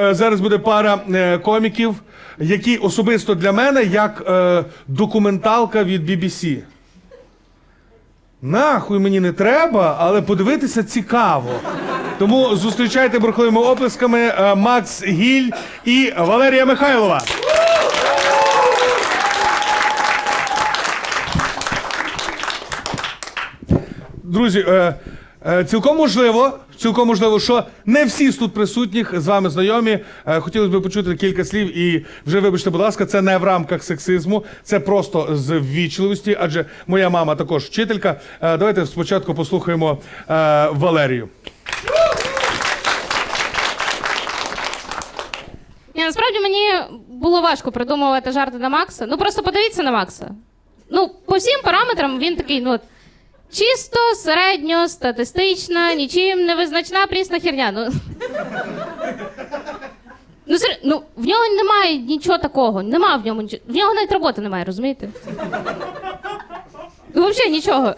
е, зараз буде пара е, коміків, які особисто для мене як е, документалка від BBC. Нахуй мені не треба, але подивитися цікаво. Тому зустрічайте бурхливими оплесками Макс Гіль і Валерія Михайлова. Друзі, цілком можливо, цілком можливо, що не всі з тут присутніх з вами знайомі. Е, хотілося б почути кілька слів, і вже вибачте, будь ласка, це не в рамках сексизму, це просто з ввічливості, адже моя мама також вчителька. Е, давайте спочатку послухаємо е, Валерію. Ні, насправді мені було важко придумувати жарти на Макса. Ну просто подивіться на Макса. Ну, по всім параметрам він такий, ну. Чисто, середньо, статистична, нічим не визначна прісна херня. Ну, ну, сер... ну в нього немає нічого такого. Нема в ньому нічого. В нього навіть роботи немає, розумієте? Ну, взагалі нічого.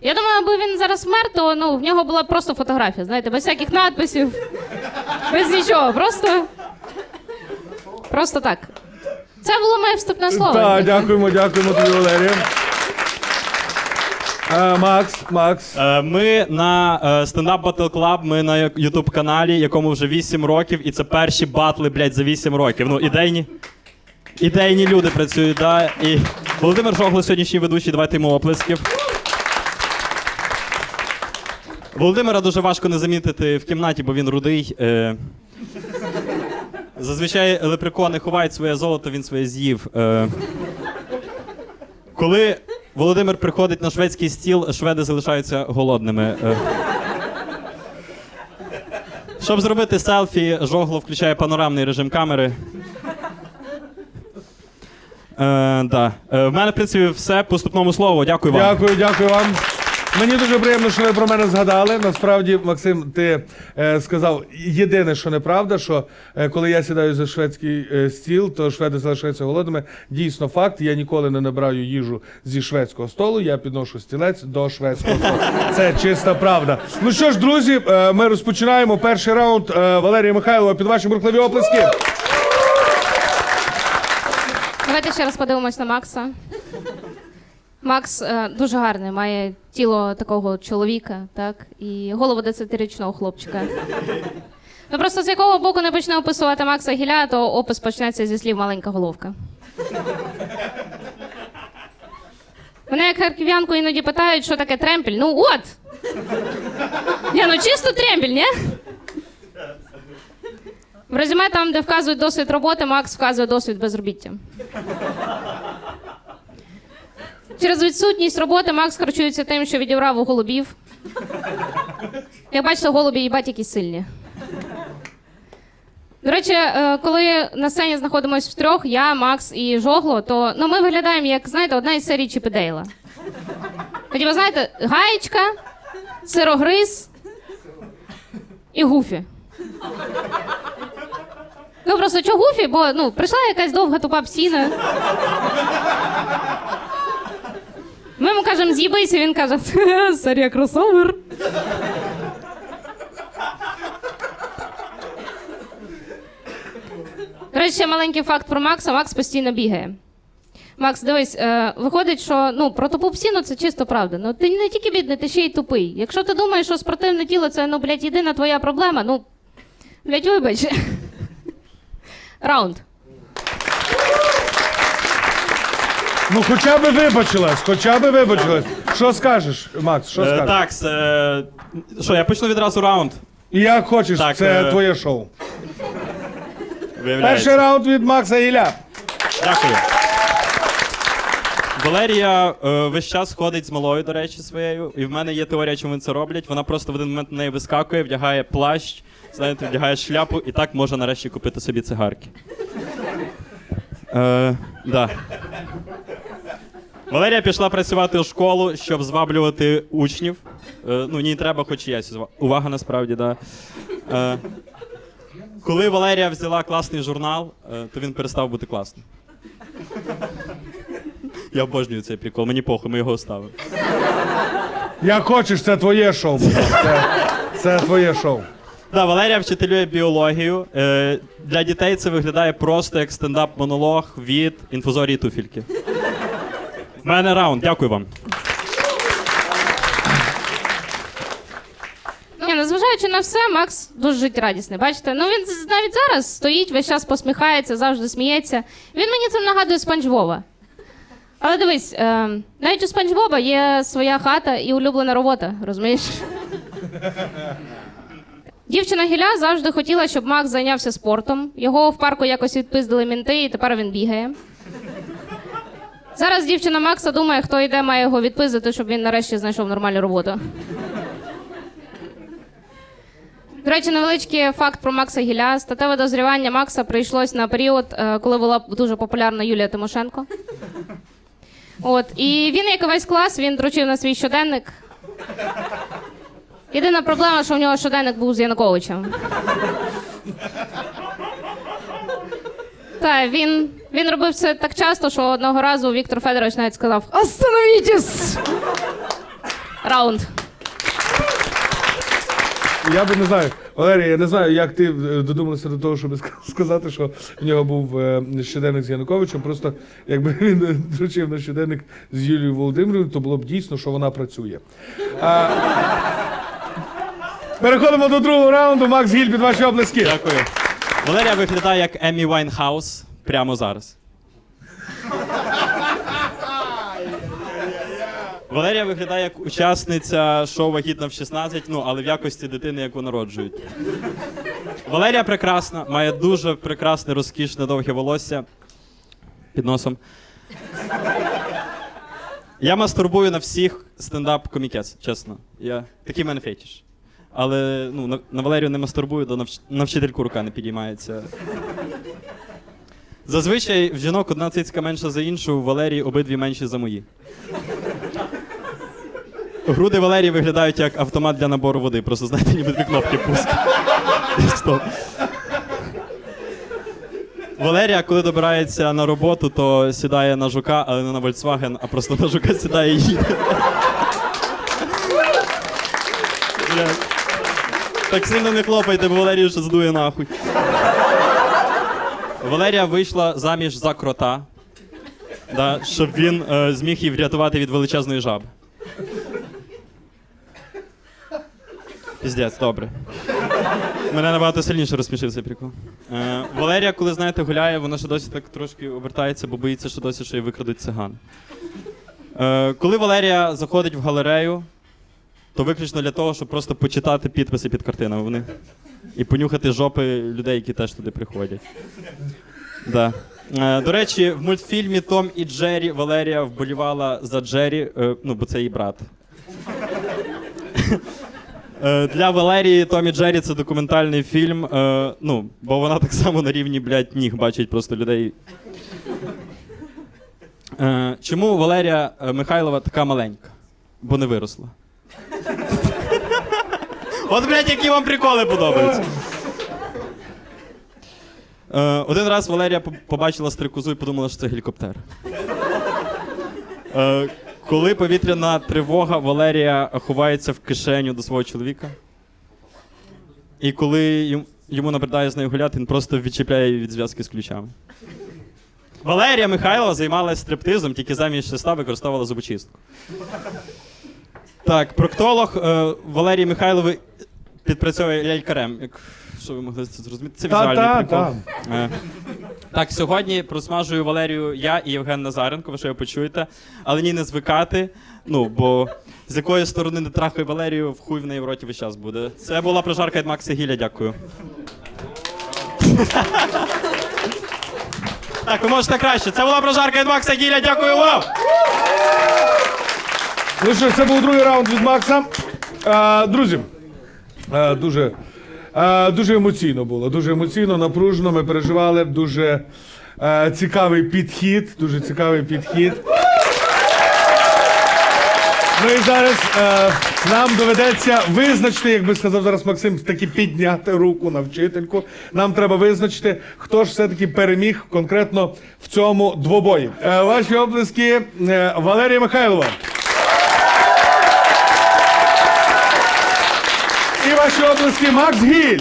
Я думаю, аби він зараз вмер, то ну, в нього була просто фотографія, знаєте, без всяких надписів, без нічого. Просто. Просто так. Це було моє вступне слово. Так, дякуємо, дякуємо тобі, Валерія. Е, Макс, Макс. Е, Ми на е, стендап Battle Club, ми на Ютуб каналі, якому вже 8 років, і це перші батли, блядь, за 8 років. Ну, ідейні. Ідейні люди працюють, да. І Володимир Жогло, сьогоднішній ведучий, давайте йому оплесків. Володимира дуже важко не замітити в кімнаті, бо він рудий. Е... Зазвичай лепрекони ховають своє золото, він своє з'їв. Коли Володимир приходить на шведський стіл, шведи залишаються голодними. Е. Щоб зробити селфі, жогло включає панорамний режим камери. Е, да. е, в мене, в принципі, все по ступному слову. Дякую вам. Дякую, дякую вам. Мені дуже приємно, що ви про мене згадали. Насправді, Максим, ти е, сказав єдине, що неправда, що е, коли я сідаю за шведський е, стіл, то шведи залишаються голодними. Дійсно, факт. Я ніколи не набираю їжу зі шведського столу. Я підношу стілець до шведського столу. Це чиста правда. Ну що ж, друзі, е, ми розпочинаємо перший раунд. Е, Валерія Михайлова під ваші бурхливі оплески. Давайте ще раз подивимось на Макса. Макс е, дуже гарний, має тіло такого чоловіка, так, і голову 10-річного хлопчика. Ну просто з якого боку не почне описувати Макса Гіля, то опис почнеться зі слів маленька головка. Мене як харків'янку іноді питають, що таке тремпель. Ну от! Ні, ну чисто тремпель, ні? В резюме там, де вказують досвід роботи, Макс вказує досвід безробіття. Через відсутність роботи Макс харчується тим, що відібрав у голубів. Як бачите, голубі їбать якісь сильні. До речі, е, коли на сцені знаходимося втрьох, я, Макс і Жогло, то ну, ми виглядаємо як, знаєте, одна із серій Чіпідейла. Тоді ви знаєте, гаєчка, сирогриз і гуфі. Ну просто чого гуфі, бо ну, прийшла якась довга тупа псіна. Кажемо, з'їбися, він каже, сорі, кросовер. До речі, маленький факт про Макса. Макс постійно бігає. Макс, дивись, е, виходить, що ну, про тупу псіну це чисто правда. Ну, ти не тільки бідний, ти ще й тупий. Якщо ти думаєш, що спортивне тіло це, ну, блядь, єдина твоя проблема, ну, блядь, вибач. Раунд. Ну, хоча б вибачилась, хоча б вибачилась. Що скажеш, Макс? Що Е, скажеш? так, е, що, я почну відразу раунд. Як хочеш, Так, це е, твоє шоу. Виявляється. Перший раунд від Макса Ілля. Дякую. Валерія е, весь час ходить з малою, до речі, своєю. І в мене є теорія, чому вони це роблять. Вона просто в один момент на неї вискакує, вдягає плащ, знаєте, вдягає шляпу і так може нарешті купити собі цигарки. Е, да. Валерія пішла працювати у школу, щоб зваблювати учнів. Е, ну, їй треба, хоч і я. Увага насправді, да. Е, коли Валерія взяла класний журнал, е, то він перестав бути класним. Я обожнюю цей прикол, мені похуй, ми його оставимо. Як хочеш, це твоє шоу. Це, це твоє шоу. Да, Валерія вчителює біологію. Е, для дітей це виглядає просто як стендап-монолог від інфузорії туфільки. У мене раунд, дякую вам. Ні, незважаючи на все, Макс дуже життєрадісний. Бачите, ну він навіть зараз стоїть, весь час посміхається, завжди сміється. Він мені цим нагадує Спанч Боба. Але дивись, е, навіть у Спанч Боба є своя хата і улюблена робота, розумієш? Дівчина Гіля завжди хотіла, щоб Макс зайнявся спортом. Його в парку якось відпиздили мінти, і тепер він бігає. Зараз дівчина Макса думає, хто йде, має його відпиздити, щоб він нарешті знайшов нормальну роботу. До речі, невеличкий факт про Макса Гіля. Статеве дозрівання Макса прийшлось на період, е, коли була дуже популярна Юлія Тимошенко. От, і він, як і весь клас, він дручив на свій щоденник. Єдина проблема, що в нього щоденник був з Януковичем. Так, він, він робив це так часто, що одного разу Віктор Федорович навіть сказав: Остановітесь! Раунд. Я би не знаю, Валерій, я не знаю, як ти е, додумалася до того, щоб сказати, що в нього був е, щоденник з Януковичем. Просто якби він дручив на щоденник з Юлією Володимирівною, то було б дійсно, що вона працює. А, переходимо до другого раунду. Макс Гіль під ваші облески. Дякую. Валерія виглядає як Емі Вайнхаус прямо зараз. Валерія виглядає як учасниця шоу Вагітна в 16, ну але в якості дитини, яку народжують. Валерія прекрасна, має дуже прекрасне, розкішне довге волосся під носом. Я мастурбую на всіх стендап-комікес, чесно. Я... Такий мене фетіш. Але ну, на, на Валерію не мастурбую, до навч... на вчительку рука не підіймається. Зазвичай в жінок одна цицька менша за іншу, у Валерії обидві менші за мої. Груди Валерії виглядають як автомат для набору води. Просто знаєте, ніби дві кнопки пуск. Стоп. Валерія, коли добирається на роботу, то сідає на жука, але не на Volkswagen, а просто на жука сідає і їде. Так сильно не хлопайте, бо Валерію ще здує нахуй. Валерія вийшла заміж за крота, да, щоб він е, зміг її врятувати від величезної жаби. Піздець, добре. Мене набагато сильніше розсмішив цей прикол. Е, Валерія, коли знаєте, гуляє, вона ще досі так трошки обертається, бо боїться, що досі ще й викрадуть циган. Е, коли Валерія заходить в галерею, то виключно для того, щоб просто почитати підписи під картинами. Вони і понюхати жопи людей, які теж туди приходять. Да. Е, до речі, в мультфільмі Том і Джері Валерія вболівала за Джері, е, ну, бо це її брат. Е, Для Валерії Том і Джері це документальний фільм. Ну, бо вона так само на рівні, блядь, ніг бачить просто людей. Чому Валерія Михайлова така маленька? Бо не виросла. От, блядь, які вам приколи подобаються. Е, один раз Валерія побачила стрикозу і подумала, що це гелікоптер. Е, коли повітряна тривога, Валерія ховається в кишеню до свого чоловіка. І коли йому, набридає з нею гуляти, він просто відчіпляє від зв'язки з ключами. Валерія Михайлова займалася стриптизом, тільки замість шеста використовувала зубочистку. Так, проктолог е, Валерій Михайловий підпрацьовує лялькарем. Як, що ви могли це зрозуміти? Це Та, візуальний та, прикол. та. Е, Так, сьогодні просмажую Валерію я і Євген Назаренко, ви що його почуєте, але ні не звикати. Ну, бо з якої сторони не трахай Валерію, в хуй в неї в роті весь час буде. Це була прожарка від Макса Гіля, дякую. Так, ви можете краще. Це була прожарка від Макса Гіля, дякую вам! Ну що, це був другий раунд від Макса. А, друзі, дуже, а, дуже емоційно було. Дуже емоційно, напружено. Ми переживали. Дуже а, цікавий підхід. Дуже цікавий підхід. Ну і зараз е, нам доведеться визначити, як би сказав зараз Максим, таки підняти руку на вчительку. Нам треба визначити, хто ж все-таки переміг конкретно в цьому двобої. Е, ваші оплески е, Валерія Михайлова. Ваші оплески Макс Гіль.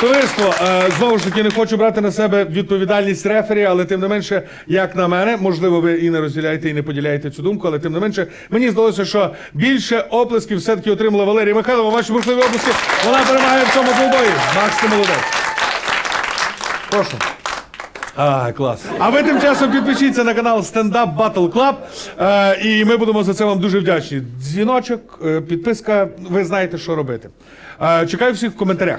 Товариство, е, знову ж таки, не хочу брати на себе відповідальність рефері, але тим не менше, як на мене, можливо, ви і не розділяєте, і не поділяєте цю думку, але тим не менше, мені здалося, що більше оплесків все-таки отримала Валерія Михайлова. Ваші можливі оплески. Вона перемагає в цьому двобої. Макс, ти молодець. Прошу. А, клас. А ви тим часом підпишіться на канал Stand Up Battle Club. Е, і ми будемо за це вам дуже вдячні. Дзвіночок, е, підписка, ви знаєте, що робити. Е, чекаю всіх в коментарях.